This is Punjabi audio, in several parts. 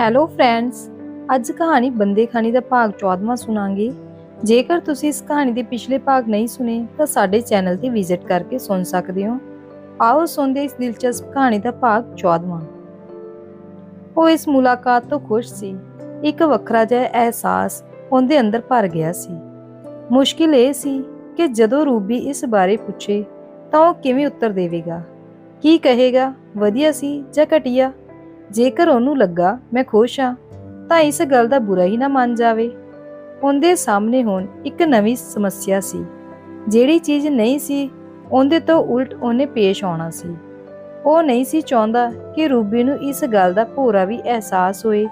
ਹੈਲੋ ਫਰੈਂਡਸ ਅੱਜ ਕਹਾਣੀ ਬੰਦੇ ਖਾਣੀ ਦਾ ਭਾਗ 14ਵਾਂ ਸੁਣਾਂਗੇ। ਜੇਕਰ ਤੁਸੀਂ ਇਸ ਕਹਾਣੀ ਦੇ ਪਿਛਲੇ ਭਾਗ ਨਹੀਂ ਸੁਣੇ, ਤਾਂ ਸਾਡੇ ਚੈਨਲ ਤੇ ਵਿਜ਼ਿਟ ਕਰਕੇ ਸੁਣ ਸਕਦੇ ਹੋ। ਆਓ ਸੁਣਦੇ ਇਸ ਦਿਲਚਸਪ ਕਹਾਣੀ ਦਾ ਭਾਗ 14ਵਾਂ ਉਹ ਇਸ ਮੁਲਾਕਾਤ ਤੋਂ ਖੁਸ਼ ਸੀ। ਇੱਕ ਵੱਖਰਾ ਜਿਹਾ ਅਹਿਸਾਸ ਉਹਦੇ ਅੰਦਰ ਭਰ ਗਿਆ ਸੀ। ਮੁਸ਼ਕਿਲ ਇਹ ਸੀ ਕਿ ਜਦੋਂ ਰੂਬੀ ਇਸ ਬਾਰੇ ਪੁੱਛੇ, ਤਾਂ ਉਹ ਕਿਵੇਂ ਉੱਤਰ ਦੇਵੇਗਾ? ਕੀ ਕਹੇਗਾ? ਵਧੀਆ ਸੀ ਜਾਂ ਘਟੀਆ? ਜੇਕਰ ਉਹਨੂੰ ਲੱਗਾ, ਮੈਂ ਖੁਸ਼ ਹਾਂ, ਤਾਂ ਇਸ ਗੱਲ ਦਾ ਬੁਰਾ ਹੀ ਨਾ ਮੰਨ ਜਾਵੇ। ਉਹਦੇ ਸਾਹਮਣੇ ਹੁਣ ਇੱਕ ਨਵੀਂ ਸਮੱਸਿਆ ਸੀ। ਜਿਹੜੀ ਚੀਜ਼ ਨਹੀਂ ਸੀ, ਉਹਦੇ ਤੋਂ ਉਲਟ ਉਹਨੇ ਪੇਸ਼ ਆਉਣਾ ਸੀ। ਉਹ ਨਹੀਂ ਸੀ ਚਾਹੁੰਦਾ ਕਿ ਰੂਬੀ ਨੂੰ ਇਸ ਗੱਲ ਦਾ ਭੋਰਾ ਵੀ ਅਹਿਸਾਸ ਹੋਏ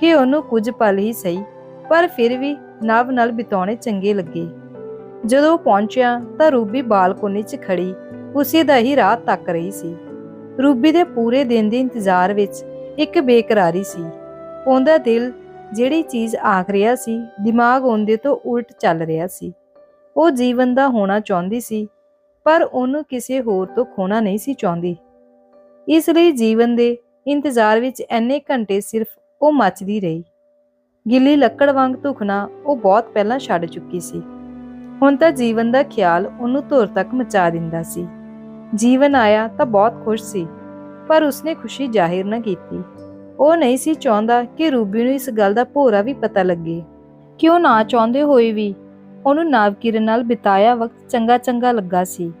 ਕਿ ਉਹਨੂੰ ਕੁਝ ਪਲ ਹੀ ਸਹੀ, ਪਰ ਫਿਰ ਵੀ ਨਵ ਨਾਲ ਬਿਤਾਉਣੇ ਚੰਗੇ ਲੱਗੇ। ਜਦੋਂ ਉਹ ਪਹੁੰਚਿਆ, ਤਾਂ ਰੂਬੀ ਬਾਲਕੋਨੀ 'ਚ ਖੜੀ, ਉਸੇ ਦਾ ਹੀ ਰਾਹ ਤੱਕ ਰਹੀ ਸੀ। ਰੂਬੀ ਦੇ ਪੂਰੇ ਦਿਨ ਦੇ ਇੰਤਜ਼ਾਰ ਵਿੱਚ ਇੱਕ ਬੇਕਰਾਰੀ ਸੀ। ਉਹਦਾ ਦਿਲ ਜਿਹੜੀ ਚੀਜ਼ ਆਖ ਰਿਹਾ ਸੀ, ਦਿਮਾਗ ਉਹਦੇ ਤੋਂ ਉਲਟ ਚੱਲ ਰਿਹਾ ਸੀ। ਉਹ ਜੀਵਨ ਦਾ ਹੋਣਾ ਚਾਹੁੰਦੀ ਸੀ, ਪਰ ਉਹਨੂੰ ਕਿਸੇ ਹੋਰ ਤੋਂ ਖੋਣਾ ਨਹੀਂ ਸੀ ਚਾਹੁੰਦੀ। ਇਸ ਲਈ ਜੀਵਨ ਦੇ ਇੰਤਜ਼ਾਰ ਵਿੱਚ ਐਨੇ ਘੰਟੇ ਸਿਰਫ ਉਹ ਮੱਚਦੀ ਰਹੀ। ਗਿੱਲੀ ਲੱਕੜ ਵਾਂਗ ਧੁਖਣਾ ਉਹ ਬਹੁਤ ਪਹਿਲਾਂ ਛੱਡ ਚੁੱਕੀ ਸੀ। ਹੁਣ ਤਾਂ ਜੀਵਨ ਦਾ ਖਿਆਲ ਉਹਨੂੰ ਧੁਰ ਤੱਕ ਮਚਾ ਦਿੰਦਾ ਸੀ। ਜੀਵਨ ਆਇਆ ਤਾਂ ਬਹੁਤ ਖੁਸ਼ ਸੀ, ਪਰ ਉਸਨੇ ਖੁਸ਼ੀ ਜ਼ਾਹਿਰ ਨਾ ਕੀਤੀ। ਉਹ ਨਹੀਂ ਸੀ ਚਾਹੁੰਦਾ ਕਿ ਰੂਬੀ ਨੂੰ ਇਸ ਗੱਲ ਦਾ ਭੋਰਾ ਵੀ ਪਤਾ ਲੱਗੇ। ਕਿਉਂ ਨਾ ਚਾਹੁੰਦੇ ਹੋਏ ਵੀ ਉਹਨੂੰ ਨਾਵਕਿਰਨ ਨਾਲ ਬਿਤਾਇਆ ਵਕਤ ਚੰਗਾ ਚੰਗਾ ਲੱਗਾ ਸੀ।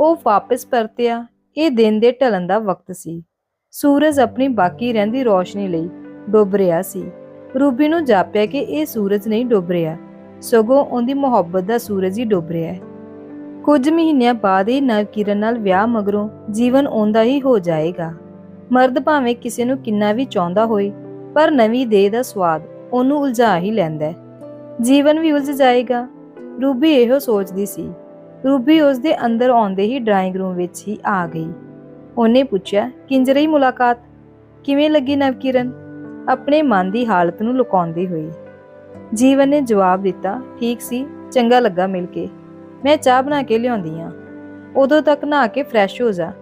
ਉਹ ਵਾਪਸ ਪਰਤਿਆ, ਇਹ ਦਿਨ ਦੇ ਢਲਣ ਦਾ ਵਕਤ ਸੀ। ਸੂਰਜ ਆਪਣੀ ਬਾਕੀ ਰਹਿੰਦੀ ਰੋਸ਼ਨੀ ਲਈ ਡੁੱਬ ਰਿਹਾ ਸੀ। ਰੂਬੀ ਨੂੰ ਜਾਪਿਆ ਕਿ ਇਹ ਸੂਰਜ ਨਹੀਂ ਡੁੱਬ ਰਿਹਾ, ਸਗੋਂ ਉਹਦੀ ਮੁਹੱਬਤ ਦਾ ਸੂਰਜ ਹੀ ਡੁੱਬ ਰਿਹਾ ਹੈ। ਕੁਝ ਮਹੀਨਿਆਂ ਬਾਅਦ ਹੀ ਨਵਕਿਰਨ ਨਾਲ ਵਿਆਹ ਮਗਰੋਂ ਜੀਵਨ ਆਉਂਦਾ ਹੀ ਹੋ ਜਾਏਗਾ। ਮਰਦ ਭਾਵੇਂ ਕਿਸੇ ਨੂੰ ਕਿੰਨਾ ਵੀ ਚਾਹੁੰਦਾ ਹੋਏ, ਪਰ ਨਵੀਂ ਦੇਹ ਦਾ ਸਵਾਦ ਉਹਨੂੰ ਉਲਝਾ ਹੀ ਲੈਂਦਾ ਹੈ। ਜੀਵਨ ਵੀ ਉਲਝ ਜਾਏਗਾ। ਰੂਬੀ ਇਹੋ ਸੋਚਦੀ ਸੀ। ਰੂਬੀ ਉਸ ਦੇ ਅੰਦਰ ਆਉਂਦੇ ਹੀ ਡਰਾਇੰਗ ਰੂਮ ਵਿੱਚ ਹੀ ਆ ਗਈ। ਉਹਨੇ ਪੁੱਛਿਆ, ਕਿੰਜ ਮੁਲਾਕਾਤ? ਕਿਵੇਂ ਲੱਗੀ ਨਵਕਿਰਨ? ਆਪਣੇ ਮਨ ਦੀ ਹਾਲਤ ਨੂੰ ਲੁਕਾਉਂਦੀ ਹੋਈ ਜੀਵਨ ਨੇ ਜਵਾਬ ਦਿੱਤਾ, ਠੀਕ ਸੀ, ਚੰਗਾ ਲੱਗਾ ਮਿਲ ਕੇ। ਮੈਂ ਚਾਹ ਬਣਾ ਕੇ ਲਿਆਉਂਦੀ ਆ ਉਦੋਂ ਤੱਕ ਨਹਾ ਕੇ ਫਰੈਸ਼ ਹੋ ਜਾ।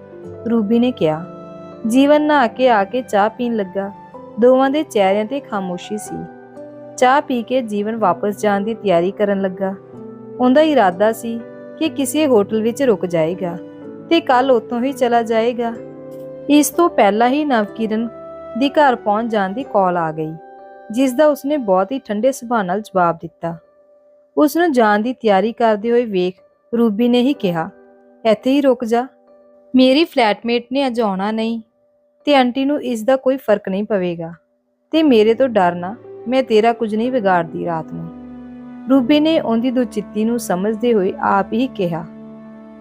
ਰੂਬੀ ਨੇ ਕਿਹਾ ਜੀਵਨ ਨਹਾ ਕੇ ਆ ਕੇ ਚਾਹ ਪੀਣ ਲੱਗਾ। ਦੋਵਾਂ ਦੇ ਚਿਹਰਿਆਂ ਤੇ ਖਾਮੋਸ਼ੀ ਸੀ। ਚਾਹ ਪੀ ਕੇ ਜੀਵਨ ਵਾਪਸ ਜਾਣ ਦੀ ਤਿਆਰੀ ਕਰਨ ਲੱਗਾ। ਉਹਦਾ ਇਰਾਦਾ ਸੀ ਕਿ ਕਿਸੇ ਹੋਟਲ ਵਿੱਚ ਰੁਕ ਜਾਏਗਾ ਤੇ ਕੱਲ ਉੱਥੋਂ ਹੀ ਚਲਾ ਜਾਏਗਾ। ਇਸ ਤੋਂ ਪਹਿਲਾਂ ਹੀ ਨਵਕਿਰਨ ਦੀ ਘਰ ਪਹੁੰਚ ਜਾਣ ਦੀ ਕਾਲ ਆ ਗਈ, ਜਿਸ ਦਾ ਉਸਨੇ ਬਹੁਤ ਹੀ ਠੰਡੇ ਸੁਭਾਅ ਨਾਲ ਜਵਾਬ ਦਿੱਤਾ। ਉਸ ਨੂੰ ਜਾਣ ਦੀ ਤਿਆਰੀ ਕਰਦੇ ਹੋਏ ਵੇਖ ਰੂਬੀ ਨੇ ਹੀ ਕਿਹਾ, ਇੱਥੇ ਹੀ ਰੁਕ ਜਾ। ਮੇਰੀ ਫਲੈਟਮੇਟ ਨੇ ਅੱਜ ਆਉਣਾ ਨਹੀਂ। ਤੇ ਆਂਟੀ ਨੂੰ ਇਸ ਦਾ ਕੋਈ ਫ਼ਰਕ ਨਹੀਂ ਪਵੇਗਾ। ਤੇ ਮੇਰੇ ਤੋਂ ਡਰਨਾ ਮੈਂ ਤੇਰਾ ਕੁਝ ਨਹੀਂ ਵਿਗਾੜਦੀ ਰਾਤ ਨੂੰ। ਰੂਬੀ ਨੇ ਉਹਦੀ ਦੁਚਿੱਤੀ ਨੂੰ ਸਮਝਦੇ ਹੋਏ ਆਪ ਹੀ ਕਿਹਾ।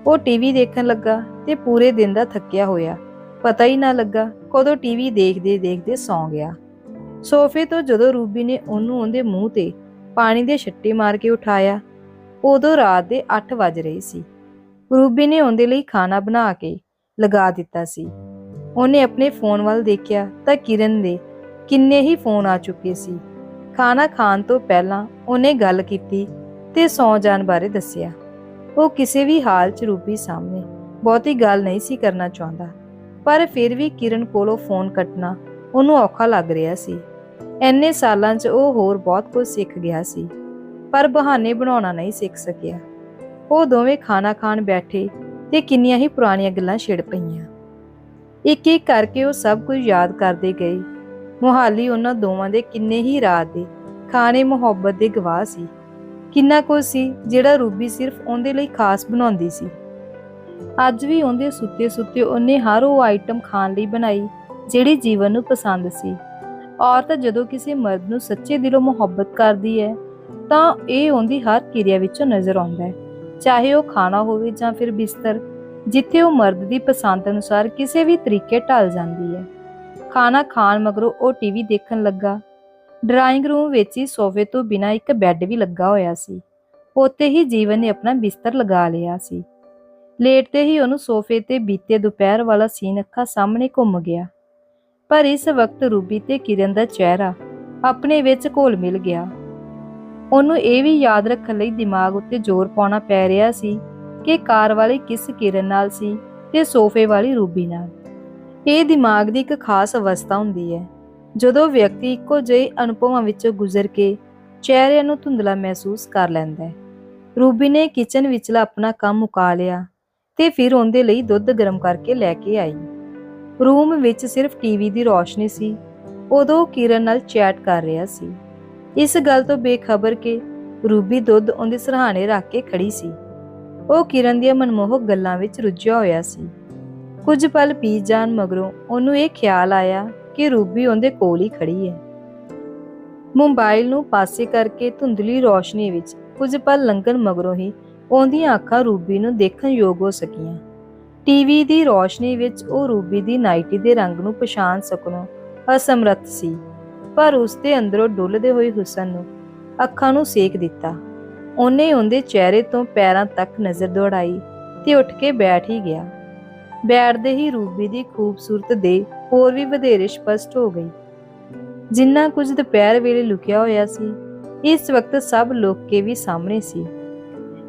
ਉਹ ਟੀਵੀ ਦੇਖਣ ਲੱਗਾ ਤੇ ਪੂਰੇ ਦਿਨ ਦਾ ਥੱਕਿਆ ਹੋਇਆ। ਪਤਾ ਹੀ ਨਾ ਲੱਗਾ ਕਦੋਂ ਟੀਵੀ ਦੇਖਦੇ ਦੇਖਦੇ ਸੌਂ ਗਿਆ। ਸੋਫੇ ਤੋਂ ਜਦੋਂ ਰੂਬੀ ਨੇ ਉਹਨੂੰ ਉਹਦੇ ਮੂੰਹ ਤੇ ਪਾਣੀ ਦੇ ਛੱਟੇ ਮਾਰ ਕੇ ਉਠਾਇਆ, ਉਦੋਂ ਰਾਤ ਦੇ 8 ਵਜ ਰਹੇ ਸੀ। ਰੂਬੀ ਨੇ ਉਹਦੇ ਲਈ ਖਾਣਾ ਬਣਾ ਕੇ ਲਗਾ ਦਿੱਤਾ ਸੀ। ਉਹਨੇ ਆਪਣੇ ਫੋਨ ਵੱਲ ਦੇਖਿਆ ਤਾਂ ਕਿਰਨ ਦੇ ਕਿੰਨੇ ਹੀ ਫੋਨ ਆ ਚੁੱਕੇ ਸੀ। ਖਾਣਾ ਖਾਣ ਤੋਂ ਪਹਿਲਾਂ ਉਹਨੇ ਗੱਲ ਕੀਤੀ ਤੇ ਸੌ ਜਾਣ ਬਾਰੇ ਦੱਸਿਆ। ਉਹ ਕਿਸੇ ਵੀ ਹਾਲ 'ਚ ਰੂਬੀ ਸਾਹਮਣੇ ਬਹੁਤੀ ਗੱਲ ਨਹੀਂ ਸੀ ਕਰਨਾ ਚਾਹੁੰਦਾ, ਪਰ ਫਿਰ ਵੀ ਕਿਰਨ ਕੋਲੋਂ ਫੋਨ ਕੱਟਣਾ ਉਹਨੂੰ ਔਖਾ ਲੱਗ ਰਿਹਾ ਸੀ। ਐਨੇ ਸਾਲਾਂ 'ਚ ਉਹ ਹੋਰ ਬਹੁਤ ਕੁਝ ਸਿੱਖ ਗਿਆ ਸੀ, ਪਰ ਬਹਾਨੇ ਬਣਾਉਣਾ ਨਹੀਂ ਸਿੱਖ ਸਕਿਆ। ਉਹ ਦੋਵੇਂ ਖਾਣਾ ਖਾਣ ਬੈਠੇ ਤੇ ਕਿੰਨੀਆਂ ਹੀ ਪੁਰਾਣੀਆਂ ਗੱਲਾਂ ਛਿੜ ਪਈਆਂ। ਇੱਕ ਇੱਕ ਕਰਕੇ ਉਹ ਸਭ ਕੁਝ ਯਾਦ ਕਰਦੇ ਗਏ। ਮੁਹਾਲੀ ਉਹਨਾਂ ਦੋਵਾਂ ਦੇ ਕਿੰਨੇ ਹੀ ਰਾਤ ਦੇ ਖਾਣੇ ਮੁਹੱਬਤ ਦੇ ਗਵਾਹ ਸੀ। ਕਿੰਨਾ ਕੁ ਸੀ ਜਿਹੜਾ ਰੂਬੀ ਸਿਰਫ ਉਹਦੇ ਲਈ ਖਾਸ ਬਣਾਉਂਦੀ ਸੀ। ਅੱਜ ਵੀ ਉਹਦੇ ਸੁੱਤੇ ਸੁੱਤੇ ਉਹਨੇ ਹਰ ਉਹ ਆਈਟਮ ਖਾਣ ਲਈ ਬਣਾਈ ਜਿਹੜੀ ਜੀਵਨ ਨੂੰ ਪਸੰਦ ਸੀ। ਔਰਤ ਜਦੋਂ ਕਿਸੇ ਮਰਦ ਨੂੰ ਸੱਚੇ ਦਿਲੋਂ ਮੁਹੱਬਤ ਕਰਦੀ ਹੈ ਤਾਂ ਇਹ ਉਹਦੀ ਹਰ ਕਿਰਿਆ ਵਿੱਚੋਂ ਨਜ਼ਰ ਆਉਂਦਾ ਹੈ। ਚਾਹੇ ਉਹ ਖਾਣਾ ਹੋਵੇ ਜਾਂ ਫਿਰ ਬਿਸਤਰ ਜਿੱਥੇ ਉਹ ਮਰਦ ਦੀ ਪਸੰਦ ਅਨੁਸਾਰ ਕਿਸੇ ਵੀ ਤਰੀਕੇ ਢਲ ਜਾਂਦੀ ਹੈ। ਖਾਣਾ ਖਾਣ ਮਗਰੋਂ ਉਹ ਟੀਵੀ ਦੇਖਣ ਲੱਗਾ। ਡਰਾਇੰਗ ਰੂਮ ਵਿੱਚ ਹੀ ਸੋਫੇ ਤੋਂ ਬਿਨਾਂ ਇੱਕ ਬੈੱਡ ਵੀ ਲੱਗਾ ਹੋਇਆ ਸੀ। ਉੱਥੇ ਹੀ ਜੀਵਨ ਨੇ ਆਪਣਾ ਬਿਸਤਰ ਲਗਾ ਲਿਆ ਸੀ। ਲੇਟਦੇ ਹੀ ਉਹਨੂੰ ਸੋਫੇ ਤੇ ਬੀਤੇ ਦੁਪਹਿਰ ਵਾਲਾ ਸੀਨ ਅੱਖਾਂ ਸਾਹਮਣੇ ਘੁੰਮ ਗਿਆ। ਪਰ ਇਸ ਵਕਤ ਰੂਬੀ ਤੇ ਕਿਰਨ ਦਾ ਚਿਹਰਾ ਆਪਣੇ ਵਿੱਚ ਘੋਲ ਮਿਲ ਗਿਆ। ਉਹਨੂੰ ਇਹ ਵੀ ਯਾਦ ਰੱਖਣ ਲਈ ਦਿਮਾਗ ਉੱਤੇ ਜ਼ੋਰ ਪਾਉਣਾ ਪੈ ਰਿਹਾ ਸੀ ਕਿ ਕਾਰ ਵਾਲੀ ਕਿਸ ਕਿਰਨ ਨਾਲ ਸੀ ਤੇ ਸੋਫੇ ਵਾਲੀ ਰੂਬੀ ਨਾਲ। ਇਹ ਦਿਮਾਗ ਦੀ ਇੱਕ ਖਾਸ ਅਵਸਥਾ ਹੁੰਦੀ ਹੈ। ਜਦੋਂ ਵਿਅਕਤੀ ਇੱਕੋ ਜਿਹੇ ਅਨੁਭਵਾਂ ਵਿੱਚੋਂ ਗੁਜ਼ਰ ਕੇ ਚਿਹਰਿਆਂ ਨੂੰ ਧੁੰਦਲਾ ਮਹਿਸੂਸ ਕਰ ਲੈਂਦਾ ਹੈ, ਰੂਬੀ ਨੇ ਕਿਚਨ ਵਿਚਲਾ ਆਪਣਾ ਕੰਮ ਮੁਕਾ ਲਿਆ ਤੇ ਫਿਰ ਉਹਦੇ ਲਈ ਦੁੱਧ ਗਰਮ ਕਰਕੇ ਲੈ ਕੇ ਆਈ। ਰੂਮ ਵਿੱਚ ਸਿਰਫ ਟੀਵੀ ਦੀ ਰੌਸ਼ਨੀ ਸੀ, ਉਦੋਂ ਕਿਰਨ ਨਾਲ ਚੈਟ ਕਰ ਰਿਹਾ ਸੀ। ਇਸ ਗੱਲ ਤੋਂ ਬੇਖਬਰ ਕਿ ਰੂਬੀ ਦੁੱਧ ਉਹਦੇ ਸਰਾਣੇ ਰੱਖ ਕੇ ਖੜੀ ਸੀ। ਉਹ ਕਿਰਨ ਦੀਆਂ ਮਨਮੋਹਕ ਗੱਲਾਂ ਵਿੱਚ ਰੁੱਝਿਆ ਹੋਇਆ ਸੀ। ਕੁਝ ਪਲ ਪੀ ਜਾਣ ਮਗਰੋਂ ਉਹਨੂੰ ਇਹ ਖਿਆਲ ਆਇਆ ਕਿ ਰੂਬੀ ਉਹਦੇ ਕੋਲ ਹੀ ਖੜੀ ਹੈ। ਮੋਬਾਈਲ ਨੂੰ ਪਾਸੇ ਕਰਕੇ ਧੁੰਦਲੀ ਰੋਸ਼ਨੀ ਵਿੱਚ ਕੁਝ ਪਲ ਲੰਘਣ ਮਗਰੋਂ ਹੀ ਉਹਦੀਆਂ ਅੱਖਾਂ ਰੂਬੀ ਨੂੰ ਦੇਖਣ ਯੋਗ ਹੋ ਸਕੀਆਂ। ਟੀਵੀ ਦੀ ਰੋਸ਼ਨੀ ਵਿੱਚ ਉਹ ਰੂਬੀ ਦੀ ਨਾਈਟੀ ਦੇ ਰੰਗ ਨੂੰ ਪਛਾਣ ਸਕਣੋਂ ਅਸਮਰੱਥ ਸੀ, ਪਰ ਉਸ ਦੇ ਅੰਦਰੋਂ ਡੁੱਲਦੇ ਹੋਏ ਹੁਸਨ ਨੂੰ ਅੱਖਾਂ ਨੂੰ ਸੇਕ ਦਿੱਤਾ। ਉਹਨੇ ਉਹਦੇ ਚਿਹਰੇ ਤੋਂ ਪੈਰਾਂ ਤੱਕ ਨਜ਼ਰ ਦੌੜਾਈ ਤੇ ਉੱਠ ਕੇ ਬੈਠ ਹੀ ਗਿਆ। ਬੈਠਦੇ ਹੀ ਰੂਬੀ ਦੀ ਖੂਬਸੂਰਤ ਦੇ ਹੋਰ ਵੀ ਵਧੇਰੇ ਸਪਸ਼ਟ ਹੋ ਗਈ। ਜਿੰਨਾ ਕੁਝ ਦੁਪਹਿਰ ਵੇਲੇ ਲੁਕਿਆ ਹੋਇਆ ਸੀ, ਇਸ ਵਕਤ ਸਭ ਲੋਕ ਕੇ ਵੀ ਸਾਹਮਣੇ ਸੀ।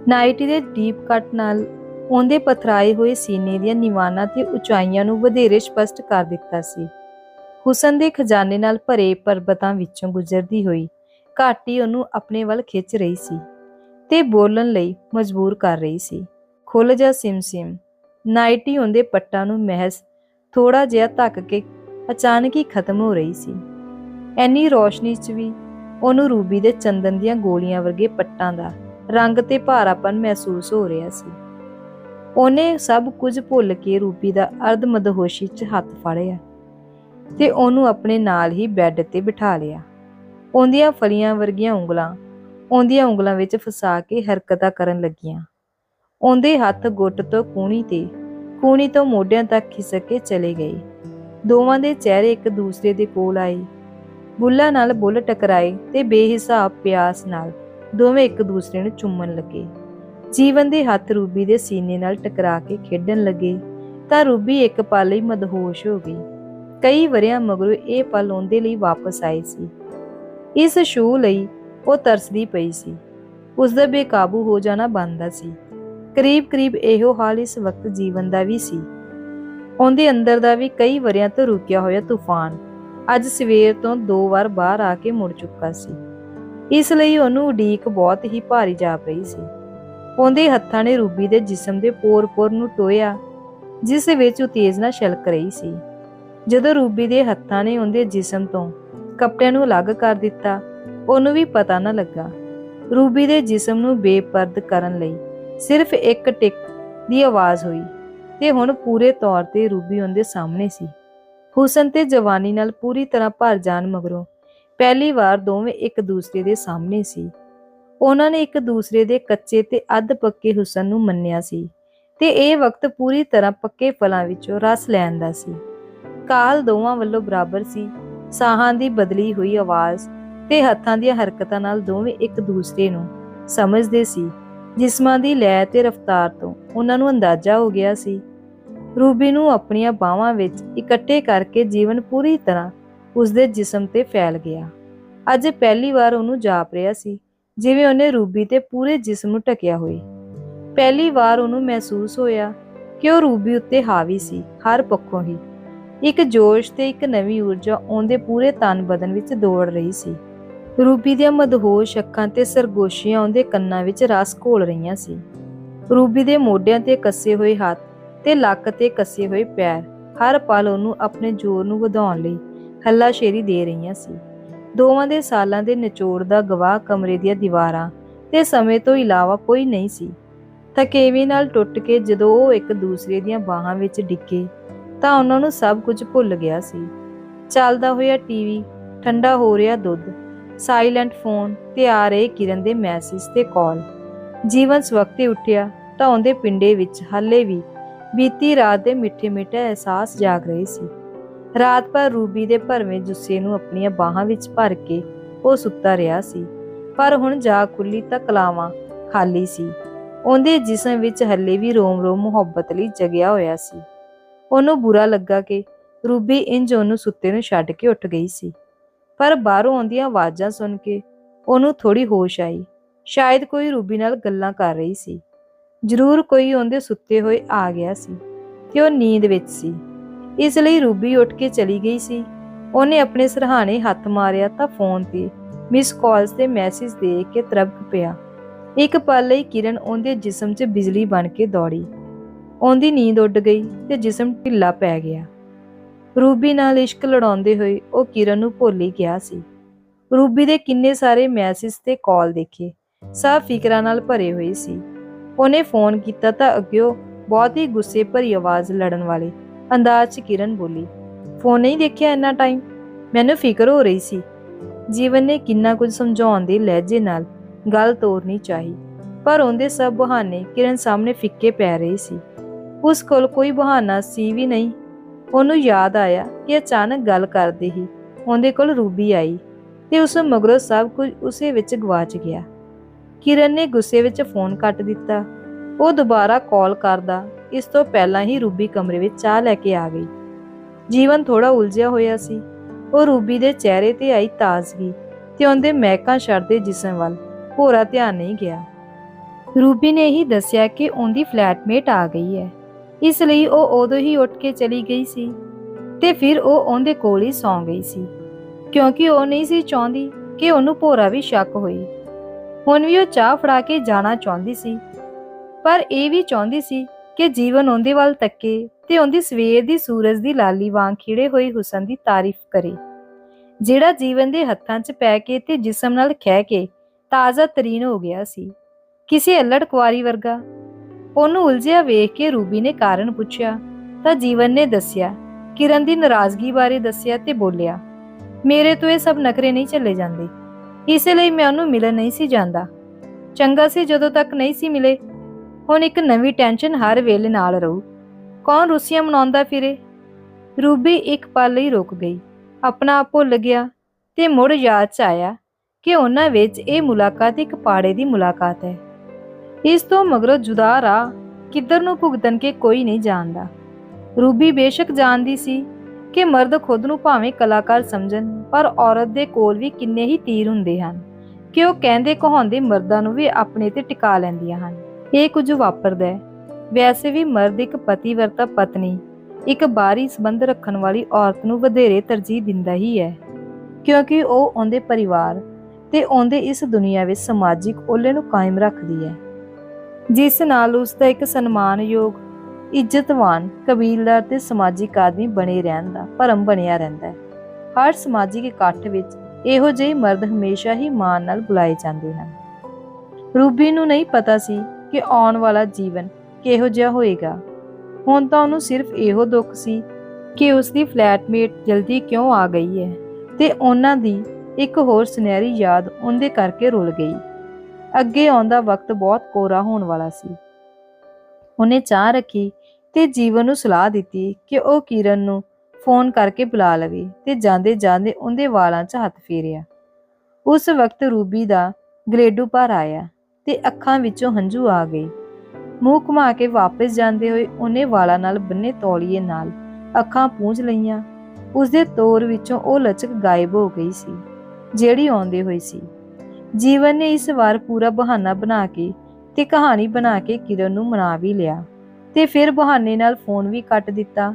ਨਾਈਟੀ ਦੇ ਡੀਪ ਕੱਟ ਨਾਲ ਉਹਦੇ ਪਥਰਾਏ ਹੋਏ ਸੀਨੇ ਦੀਆਂ ਨਿਵਾਨਾਂ ਤੇ ਉਚਾਈਆਂ ਨੂੰ ਵਧੇਰੇ ਸਪਸ਼ਟ ਕਰ ਦਿੱਤਾ ਸੀ। ਹੁਸਨ ਦੇ ਖਜ਼ਾਨੇ ਨਾਲ ਭਰੇ ਪਰਬਤਾਂ ਵਿੱਚੋਂ ਗੁਜ਼ਰਦੀ ਹੋਈ ਘਾਟੀ ਉਹਨੂੰ ਆਪਣੇ ਵੱਲ ਖਿੱਚ ਰਹੀ ਸੀ। ਤੇ ਬੋਲਣ ਲਈ ਮਜਬੂਰ ਕਰ ਰਹੀ ਸੀ। ਖੁੱਲ ਜਾ ਸਿਮ-ਸਿਮ ਨਾਈਟੀ ਉਹਦੇ ਪੱਟਾਂ ਨੂੰ ਮਹਿਜ਼ ਥੋੜਾ ਜਿਹਾ ਧੱਕ ਕੇ ਅਚਾਨਕ ਹੀ ਖਤਮ ਹੋ ਰਹੀ ਸੀ। ਐਨੀ ਰੋਸ਼ਨੀ 'ਚ ਵੀ ਉਹਨੂੰ ਰੂਬੀ ਦੇ ਚੰਦਨ ਦੀਆਂ ਗੋਲੀਆਂ ਵਰਗੇ ਪੱਟਾਂ ਦਾ ਰੰਗ ਤੇ ਭਾਰਾਪਨ ਮਹਿਸੂਸ ਹੋ ਰਿਹਾ ਸੀ। ਉਹਨੇ ਸਭ ਕੁਝ ਭੁੱਲ ਕੇ ਰੂਬੀ ਦਾ ਅਰਧ ਮਦਹੋਸ਼ੀ 'ਚ ਹੱਥ ਫੜਿਆ ਤੇ ਉਹਨੂੰ ਆਪਣੇ ਨਾਲ ਹੀ ਬੈੱਡ ਤੇ ਬਿਠਾ ਲਿਆ। ਉਹਦੀਆਂ ਫਲੀਆਂ ਵਰਗੀਆਂ ਉਂਗਲਾਂ ਉਹਦੀਆਂ ਉਂਗਲਾਂ ਵਿੱਚ ਫਸਾ ਕੇ ਹਰਕਤਾਂ ਕਰਨ ਲੱਗੀਆਂ। ਉਹਦੇ ਹੱਥ ਗੁੱਟ ਤੋਂ ਕੂਣੀ ਤੇ ਕੂਣੀ ਤੋਂ ਮੋਢਿਆਂ ਤੱਕ ਖਿਸਕ ਕੇ ਚਲੇ ਗਏ। ਦੋਵਾਂ ਦੇ ਚਿਹਰੇ ਇੱਕ ਦੂਸਰੇ ਦੇ ਕੋਲ ਆਏ। ਬੁੱਲਾਂ ਨਾਲ ਬੁੱਲ ਟਕਰਾਏ ਤੇ ਬੇਹਿਸਾਬ ਪਿਆਸ ਨਾਲ ਦੋਵੇਂ ਇੱਕ ਦੂਸਰੇ ਨੂੰ ਚੁੰਮਣ ਲੱਗੇ। ਜੀਵਨ ਦੇ ਹੱਥ ਰੂਬੀ ਦੇ ਸੀਨੇ ਨਾਲ ਟਕਰਾ ਕੇ ਖੇਡਣ ਲੱਗੇ ਤਾਂ ਰੂਬੀ ਇੱਕ ਪਲ ਲਈ ਮਦਹੋਸ਼ ਹੋ ਗਈ। ਕਈ ਵਰਿਆਂ ਮਗਰੋਂ ਇਹ ਪਲ ਉਹਦੇ ਲਈ ਵਾਪਸ ਆਏ ਸੀ। ਇਸ ਸ਼ੂ ਲਈ ਉਹ ਤਰਸਦੀ ਪਈ ਸੀ। ਉਸ ਦਾ ਬੇਕਾਬੂ ਹੋ ਜਾਣਾ ਬੰਦਾ ਸੀ। ਕਰੀਬ ਕਰੀਬ ਇਹੋ ਹਾਲ ਇਸ ਵਕਤ ਜੀਵਨ ਦਾ ਵੀ ਸੀ। ਉਹਦੇ ਅੰਦਰ ਦਾ ਵੀ ਕਈ ਵਰਿਆਂ ਤੋਂ ਰੁਕਿਆ ਹੋਇਆ ਤੂਫਾਨ ਅੱਜ ਸਵੇਰ ਤੋਂ ਦੋ ਵਾਰ ਬਾਹਰ ਆ ਕੇ ਮੁੜ ਚੁੱਕਾ ਸੀ। ਇਸ ਲਈ ਉਹਨੂੰ ਉਡੀਕ ਬਹੁਤ ਹੀ ਭਾਰੀ ਜਾ ਪਈ ਸੀ। ਉਹਦੇ ਹੱਥਾਂ ਨੇ ਰੂਬੀ ਦੇ ਜਿਸਮ ਦੇ ਪੋਰ-ਪੋਰ ਨੂੰ ਟੋਇਆ, ਜਿਸ ਵਿੱਚ ਉਹ ਨਾਲ ਛਲਕ ਰਹੀ ਸੀ। ਜਦੋਂ ਰੂਬੀ ਦੇ ਹੱਥਾਂ ਨੇ ਉਹਦੇ ਜਿਸਮ ਤੋਂ ਕੱਪੜਿਆਂ ਨੂੰ ਅਲੱਗ ਕਰ ਦਿੱਤਾ ਉਹਨੂੰ ਵੀ ਪਤਾ ਨਾ ਲੱਗਾ। ਰੂਬੀ ਦੇ ਜਿਸਮ ਨੂੰ ਬੇਪਰਦ ਕਰਨ ਲਈ ਸਿਰਫ ਇੱਕ ਟਿਕ ਦੀ ਆਵਾਜ਼ ਹੋਈ ਤੇ ਹੁਣ ਪੂਰੇ ਤੌਰ ਤੇ ਰੂਬੀ ਉਹਦੇ ਸਾਹਮਣੇ ਸੀ। ਹੁਸਨ ਤੇ ਜਵਾਨੀ ਨਾਲ ਪੂਰੀ ਤਰ੍ਹਾਂ ਭਰ ਜਾਣ ਮਗਰੋਂ ਪਹਿਲੀ ਵਾਰ ਦੋਵੇਂ ਇੱਕ ਦੂਸਰੇ ਦੇ ਸਾਹਮਣੇ ਸੀ। ਉਹਨਾਂ ਨੇ ਇੱਕ ਦੂਸਰੇ ਦੇ ਕੱਚੇ ਤੇ ਅੱਧ ਪੱਕੇ ਹੁਸਨ ਨੂੰ ਮੰਨਿਆ ਸੀ ਤੇ ਇਹ ਵਕਤ ਪੂਰੀ ਤਰ੍ਹਾਂ ਪੱਕੇ ਫਲਾਂ ਵਿੱਚੋਂ ਰਸ ਲੈਣ ਦਾ ਸੀ। ਕਾਲ ਦੋਵਾਂ ਵੱਲੋਂ ਬਰਾਬਰ ਸੀ। ਸਾਹਾਂ ਦੀ ਬਦਲੀ ਹੋਈ ਆਵਾਜ਼ ਤੇ ਹੱਥਾਂ ਦੀਆਂ ਹਰਕਤਾਂ ਨਾਲ ਦੋਵੇਂ ਇੱਕ ਦੂਸਰੇ ਨੂੰ ਸਮਝਦੇ ਸੀ। ਜਿਸਮਾਂ ਦੀ ਲੈ ਤੇ ਰਫ਼ਤਾਰ ਤੋਂ ਉਹਨਾਂ ਨੂੰ ਅੰਦਾਜ਼ਾ ਹੋ ਗਿਆ ਸੀ। ਰੂਬੀ ਨੂੰ ਆਪਣੀਆਂ ਬਾਹਾਂ ਵਿੱਚ ਇਕੱਠੇ ਕਰਕੇ ਜੀਵਨ ਪੂਰੀ ਤਰ੍ਹਾਂ ਉਸਦੇ ਜਿਸਮ ਤੇ ਫੈਲ ਗਿਆ। ਅੱਜ ਪਹਿਲੀ ਵਾਰ ਉਹਨੂੰ ਜਾਪ ਰਿਹਾ ਸੀ, ਜਿਵੇਂ ਉਹਨੇ ਰੂਬੀ ਤੇ ਪੂਰੇ ਜਿਸਮ ਨੂੰ ਢਕਿਆ ਹੋਈ ਪਹਿਲੀ ਵਾਰ ਉਹਨੂੰ ਮਹਿਸੂਸ ਹੋਇਆ ਕਿ ਉਹ ਰੂਬੀ ਉੱਤੇ ਹਾਵੀ ਸੀ, ਹਰ ਪੱਖੋਂ ਹੀ। ਇੱਕ ਜੋਸ਼ ਤੇ ਇੱਕ ਨਵੀਂ ਊਰਜਾ ਉਹਦੇ ਪੂਰੇ ਤਨ ਬਦਨ ਵਿੱਚ ਦੌੜ ਰਹੀ ਸੀ। ਰੂਬੀ ਦੀਆਂ ਮਦਹੋਸ਼ ਅੱਖਾਂ ਤੇ ਸਰਗੋਸ਼ੀਆਂ ਉਹਦੇ ਕੰਨਾਂ ਵਿੱਚ ਰਸ ਘੋਲ ਰਹੀਆਂ ਸੀ। ਰੂਬੀ ਦੇ ਮੋਢਿਆਂ ਤੇ ਕੱਸੇ ਹੋਏ ਹੱਥ ਤੇ ਲੱਕ ਤੇ ਕੱਸੇ ਹੋਏ ਪੈਰ ਹਰ ਪਲ ਉਹਨੂੰ ਆਪਣੇ ਜ਼ੋਰ ਨੂੰ ਵਧਾਉਣ ਲਈ ਹੱਲਾਸ਼ੇਰੀ ਦੇ ਰਹੀਆਂ ਸੀ। ਦੋਵਾਂ ਦੇ ਸਾਲਾਂ ਦੇ ਨਿਚੋੜ ਦਾ ਗਵਾਹ ਕਮਰੇ ਦੀਆਂ ਦੀਵਾਰਾਂ ਤੇ ਸਮੇਂ ਤੋਂ ਇਲਾਵਾ ਕੋਈ ਨਹੀਂ ਸੀ। ਥਕੇਵੇਂ ਨਾਲ ਟੁੱਟ ਕੇ ਜਦੋਂ ਉਹ ਇੱਕ ਦੂਸਰੇ ਦੀਆਂ ਬਾਹਾਂ ਵਿੱਚ ਡਿੱਗੇ ਤਾਂ ਉਹਨਾਂ ਨੂੰ ਸਭ ਕੁਝ ਭੁੱਲ ਗਿਆ ਸੀ। ਚੱਲਦਾ ਹੋਇਆ ਟੀਵੀ, ਠੰਡਾ ਹੋ ਰਿਹਾ ਦੁੱਧ ਸਾਇਲੈਂਟ ਫੋਨ ਤੇ ਆ ਰਹੇ ਕਿਰਨ ਦੇ ਮੈਸੇਜ ਤੇ ਕਾਲ ਜੀਵਨ ਸਵਖਤੇ ਉੱਠਿਆ, ਤਾਂ ਉਹਦੇ ਪਿੰਡੇ ਵਿੱਚ ਹਾਲੇ ਵੀ ਬੀਤੀ ਰਾਤ ਦੇ ਮਿੱਠੇ ਮਿੱਠੇ ਅਹਿਸਾਸ ਜਾਗ ਰਹੇ ਸੀ। ਰਾਤ ਭਰ ਰੂਬੀ ਦੇ ਭਰਵੇਂ ਜੁੱਸੇ ਨੂੰ ਆਪਣੀਆਂ ਬਾਹਾਂ ਵਿੱਚ ਭਰ ਕੇ ਉਹ ਸੁੱਤਾ ਰਿਹਾ ਸੀ, ਪਰ ਹੁਣ ਜਾ ਖੁੱਲੀ ਤਾਂ ਕਲਾਵਾਂ ਖਾਲੀ ਸੀ। ਉਹਦੇ ਜਿਸਮ ਵਿੱਚ ਹੱਲੇ ਵੀ ਰੋਮ-ਰੋਮ ਮੁਹੱਬਤ ਲਈ ਜਗਿਆ ਹੋਇਆ ਸੀ। ਉਹਨੂੰ ਬੁਰਾ ਲੱਗਾ ਕਿ ਰੂਬੀ ਇੰਜ ਉਹਨੂੰ ਸੁੱਤੇ ਨੂੰ ਛੱਡ ਕੇ ਉੱਠ ਗਈ ਸੀ। ਪਰ ਬਾਹਰੋਂ ਆਉਂਦੀਆਂ ਆਵਾਜ਼ਾਂ ਸੁਣ ਕੇ ਉਹਨੂੰ ਥੋੜੀ ਹੋਸ਼ ਆਈ। ਸ਼ਾਇਦ ਕੋਈ ਰੂਬੀ ਨਾਲ ਗੱਲਾਂ ਕਰ ਰਹੀ ਸੀ। ਜ਼ਰੂਰ ਕੋਈ ਉਹਦੇ ਸੁੱਤੇ ਹੋਏ ਆ ਗਿਆ ਸੀ ਤੇ ਉਹ ਨੀਂਦ ਵਿੱਚ ਸੀ। ਇਸ ਲਈ ਰੂਬੀ ਉੱਠ ਕੇ ਚਲੀ ਗਈ ਸੀ। ਉਹਨੇ ਆਪਣੇ ਸਰਹਾਣੇ ਹੱਥ ਮਾਰਿਆ ਤਾਂ ਫੋਨ ਤੇ ਮਿਸ ਕਾਲਸ ਤੇ ਮੈਸੇਜ ਦੇਖ ਕੇ ਤਰਬਕ ਪਿਆ। ਇੱਕ ਪਲ ਲਈ ਕਿਰਨ ਉਹਦੇ ਜਿਸਮ 'ਚ ਬਿਜਲੀ ਬਣ ਕੇ ਦੌੜੀ। ਉਹਦੀ ਨੀਂਦ ਉੱਡ ਗਈ ਤੇ ਜਿਸਮ ਢਿੱਲਾ ਪੈ ਗਿਆ। ਰੂਬੀ ਨਾਲ ਇਸ਼ਕ ਲੜਾਉਂਦੇ ਹੋਏ ਉਹ ਕਿਰਨ ਨੂੰ ਭੁੱਲ ਹੀ ਗਿਆ ਸੀ। ਰੂਬੀ ਦੇ ਕਿੰਨੇ ਸਾਰੇ ਮੈਸੇਜ ਤੇ ਕਾਲ ਦੇਖੇ, ਸਭ ਫਿਕਰਾਂ ਨਾਲ ਭਰੇ ਹੋਏ ਸੀ। ਉਹਨੇ ਫੋਨ ਕੀਤਾ ਤਾਂ ਅੱਗਿਓ ਬਹੁਤ ਹੀ ਗੁੱਸੇ ਭਰੀ ਆਵਾਜ਼ ਲੜਨ ਵਾਲੇ, ਅੰਦਾਜ਼ 'ਚ ਕਿਰਨ ਬੋਲੀ, ਫੋਨ ਨਹੀਂ ਦੇਖਿਆ ਇੰਨਾ ਟਾਈਮ ਮੈਨੂੰ ਫਿਕਰ ਹੋ ਰਹੀ ਸੀ। ਜੀਵਨ ਨੇ ਕਿੰਨਾ ਕੁਝ ਸਮਝਾਉਣ ਦੇ ਲਹਿਜੇ ਨਾਲ ਗੱਲ ਤੋਰਨੀ ਚਾਹੀ, ਪਰ ਉਹਦੇ ਸਭ ਬਹਾਨੇ ਕਿਰਨ ਸਾਹਮਣੇ ਫਿੱਕੇ ਪੈ ਰਹੇ ਸੀ। ਉਸ ਕੋਲ ਕੋਈ ਬਹਾਨਾ ਸੀ ਵੀ ਨਹੀਂ ਉਹਨੂੰ ਯਾਦ ਆਇਆ ਕਿ ਅਚਾਨਕ ਗੱਲ ਕਰਦੇ ਹੀ ਉਹਦੇ ਕੋਲ ਰੂਬੀ ਆਈ ਤੇ ਉਸ ਮਗਰੋਂ ਸਭ ਕੁਝ ਉਸੇ ਵਿੱਚ ਗਵਾਚ ਗਿਆ। ਕਿਰਨ ਨੇ ਗੁੱਸੇ ਵਿੱਚ ਫੋਨ ਕੱਟ ਦਿੱਤਾ। ਉਹ ਦੁਬਾਰਾ ਕਾਲ ਕਰਦਾ, ਇਸ ਤੋਂ ਪਹਿਲਾਂ ਹੀ ਰੂਬੀ ਕਮਰੇ ਵਿੱਚ ਚਾਹ ਲੈ ਕੇ ਆ ਗਈ। ਜੀਵਨ ਥੋੜਾ ਉਲਝਿਆ ਹੋਇਆ ਸੀ। ਉਹ ਰੂਬੀ ਦੇ ਚਿਹਰੇ ਤੇ ਆਈ ਤਾਜ਼ਗੀ ਤੇ ਉਹਦੇ ਮਹਿਕਾਂ ਛੱਡਦੇ ਜਿਸਮ ਵੱਲ ਪੂਰਾ ਧਿਆਨ ਨਹੀਂ ਗਿਆ। ਰੂਬੀ ਨੇ ਹੀ ਦੱਸਿਆ ਕਿ ਉਹਦੀ ਫਲੈਟਮੇਟ ਆ ਗਈ ਹੈ। ਇਸ ਲਈ ਉਹ ਉਦੋਂ ਹੀ ਉੱਠ ਕੇ ਚਲੀ ਗਈ ਸੀ ਤੇ ਫਿਰ ਉਹ ਉਹਦੇ ਕੋਲ ਹੀ ਸੌਂ ਗਈ ਸੀ। ਕਿਉਂਕਿ ਉਹ ਨਹੀਂ ਸੀ ਚਾਹੁੰਦੀ ਕਿ ਉਹਨੂੰ ਭੋਰਾ ਵੀ ਸ਼ੱਕ ਹੋਈ ਹੁਣ ਵੀ ਉਹ ਚਾਹ ਫੜਾ ਕੇ ਜਾਣਾ ਚਾਹੁੰਦੀ ਸੀ। ਪਰ ਇਹ ਵੀ ਚਾਹੁੰਦੀ ਸੀ ਕਿ ਜੀਵਨ ਉਹਦੇ ਵੱਲ ਤੱਕੇ ਤੇ ਉਹਦੀ ਸਵੇਰ ਦੀ ਸੂਰਜ ਦੀ ਲਾਲੀ ਵਾਂਗ ਖਿੜੇ ਹੋਏ ਹੁਸਨ ਦੀ ਤਾਰੀਫ ਕਰੇ। ਜਿਹੜਾ ਜੀਵਨ ਦੇ ਹੱਥਾਂ 'ਚ ਪੈ ਕੇ ਤੇ ਜਿਸਮ ਨਾਲ ਖਹਿ ਕੇ ਤਾਜ਼ਾ ਤਰੀਨ ਹੋ ਗਿਆ ਸੀ। ਕਿਸੇ ਅਲੜ ਕੁਆਰੀ ਵਰਗਾ ਉਹਨੂੰ ਉਲਝਿਆ ਵੇਖ ਕੇ ਰੂਬੀ ਨੇ ਕਾਰਨ ਪੁੱਛਿਆ, ਤਾਂ ਜੀਵਨ ਨੇ ਦੱਸਿਆ, ਕਿਰਨ ਦੀ ਨਾਰਾਜ਼ਗੀ ਬਾਰੇ ਦੱਸਿਆ ਤੇ ਬੋਲਿਆ, ਮੇਰੇ ਤੋਂ ਇਹ ਸਭ ਨਖਰੇ ਨਹੀਂ ਚੱਲੇ ਜਾਂਦੇ। ਇਸੇ ਲਈ ਮੈਂ ਉਹਨੂੰ ਮਿਲਣ ਨਹੀਂ ਸੀ ਜਾਂਦਾ। ਚੰਗਾ ਸੀ ਜਦੋਂ ਤੱਕ ਨਹੀਂ ਸੀ ਮਿਲੇ। ਹੁਣ ਇੱਕ ਨਵੀਂ ਟੈਨਸ਼ਨ ਹਰ ਵੇਲੇ ਨਾਲ ਰਹੂ। ਕੌਣ ਰੁੱਸੀਆਂ ਮਨਾਉਂਦਾ ਫਿਰੇ? ਰੂਬੀ ਇੱਕ ਪਲ ਲਈ ਰੁਕ ਗਈ। ਆਪਣਾ ਆਪ ਭੁੱਲ ਗਿਆ ਤੇ ਮੁੜ ਯਾਦ 'ਚ ਆਇਆ ਕਿ ਉਹਨਾਂ ਵਿੱਚ ਇਹ ਮੁਲਾਕਾਤ ਇੱਕ ਪਾੜੇ ਦੀ ਮੁਲਾਕਾਤ ਹੈ। ਇਸ ਤੋਂ ਮਗਰੋਂ ਜੁਦਾ ਰਾਹ ਕਿੱਧਰ ਨੂੰ ਭੁਗਤਣ ਕੇ ਕੋਈ ਨਹੀਂ ਜਾਣਦਾ। ਰੂਬੀ ਬੇਸ਼ੱਕ ਜਾਣਦੀ ਸੀ ਕਿ ਮਰਦ ਖੁਦ ਨੂੰ ਭਾਵੇਂ ਕਲਾਕਾਰ ਸਮਝਣ, ਪਰ ਔਰਤ ਦੇ ਕੋਲ ਵੀ ਕਿੰਨੇ ਹੀ ਤੀਰ ਹੁੰਦੇ ਹਨ ਕਿ ਉਹ ਕਹਿੰਦੇ ਕਹਾਉਂਦੇ ਮਰਦਾਂ ਨੂੰ ਵੀ ਆਪਣੇ ਤੇ ਟਿਕਾ ਲੈਂਦੀਆਂ ਹਨ। ਇਹ ਕੁਝ ਵਾਪਰਦਾ ਹੈ। ਵੈਸੇ ਵੀ ਮਰਦ ਇੱਕ ਪਤੀਵਰਤਾ ਪਤਨੀ, ਇੱਕ ਬਾਹਰੀ ਸੰਬੰਧ ਰੱਖਣ ਵਾਲੀ ਔਰਤ ਨੂੰ ਵਧੇਰੇ ਤਰਜੀਹ ਦਿੰਦਾ ਹੀ ਹੈ, ਕਿਉਂਕਿ ਉਹ ਉਹਦੇ ਪਰਿਵਾਰ ਤੇ ਉਹਦੇ ਇਸ ਦੁਨੀਆ ਵਿੱਚ ਸਮਾਜਿਕ ਓਲੇ ਨੂੰ ਕਾਇਮ ਰੱਖਦੀ ਹੈ। ਜਿਸ ਨਾਲ ਉਸ ਦਾ ਇੱਕ ਸਨਮਾਨਯੋਗ, ਇੱਜ਼ਤਵਾਨ, ਕਬੀਲਦਾਰ ਤੇ ਸਮਾਜਿਕ ਆਦਮੀ ਬਣੇ ਰਹਿਣ ਦਾ ਭਰਮ ਬਣਿਆ ਰਹਿੰਦਾ ਹੈ। ਹਰ ਸਮਾਜਿਕ ਇਕੱਠ ਵਿੱਚ ਇਹੋ ਜਿਹੇ ਮਰਦ ਹਮੇਸ਼ਾ ਹੀ ਮਾਣ ਨਾਲ ਬੁਲਾਏ ਜਾਂਦੇ ਹਨ। ਰੂਬੀ ਨੂੰ ਨਹੀਂ ਪਤਾ ਸੀ ਕਿ ਆਉਣ ਵਾਲਾ ਜੀਵਨ ਕਿਹੋ ਜਿਹਾ ਹੋਏਗਾ। ਹੁਣ ਤਾਂ ਉਹਨੂੰ ਸਿਰਫ ਇਹੋ ਦੁੱਖ ਸੀ ਕਿ ਉਸ ਦੀ ਫਲੈਟਮੇਟ ਜਲਦੀ ਕਿਉਂ ਆ ਗਈ ਹੈ ਤੇ ਉਹਨਾਂ ਦੀ ਇੱਕ ਹੋਰ ਸੁਨਹਿਰੀ ਯਾਦ ਉਹਦੇ ਕਰਕੇ ਰੁਲ ਗਈ। ਅੱਗੇ ਆਉਂਦਾ ਵਕਤ ਬਹੁਤ ਕੋਰਾ ਹੋਣ ਵਾਲਾ ਸੀ। ਉਹਨੇ ਚਾਹ ਰੱਖੀ ਤੇ ਜੀਵਨ ਨੂੰ ਸਲਾਹ ਦਿੱਤੀ ਕਿ ਉਹ ਕਿਰਨ ਨੂੰ ਫੋਨ ਕਰਕੇ ਬੁਲਾ ਲਵੇ ਤੇ ਜਾਂਦੇ ਜਾਂਦੇ ਉਹਦੇ ਵਾਲਾਂ 'ਚ ਹੱਥ ਫੇਰਿਆ। ਉਸ ਵਕਤ ਰੂਬੀ ਦਾ ਗਲੇਡੂ ਭਰ ਆਇਆ ਤੇ ਅੱਖਾਂ ਵਿੱਚੋਂ ਹੰਝੂ ਆ ਗਏ। ਮੂੰਹ ਘੁਮਾ ਕੇ ਵਾਪਸ ਜਾਂਦੇ ਹੋਏ ਉਹਨੇ ਵਾਲਾਂ ਨਾਲ ਬੰਨੇ ਤੌਲੀਏ ਨਾਲ ਅੱਖਾਂ ਪੂੰਝ ਲਈਆਂ। ਉਸਦੇ ਤੋਰ ਵਿੱਚੋਂ ਉਹ ਲਚਕ ਗਾਇਬ ਹੋ ਗਈ ਸੀ, ਜਿਹੜੀ ਆਉਂਦੇ ਹੋਈ ਸੀ। ਜੀਵਨ ਨੇ ਇਸ ਵਾਰ ਪੂਰਾ ਬਹਾਨਾ ਬਣਾ ਕੇ ਤੇ ਕਹਾਣੀ ਬਣਾ ਕੇ ਕਿਰਨ ਨੂੰ ਮਨਾ ਵੀ ਲਿਆ ਤੇ ਫਿਰ ਬਹਾਨੇ ਨਾਲ ਫੋਨ ਵੀ ਕੱਟ ਦਿੱਤਾ।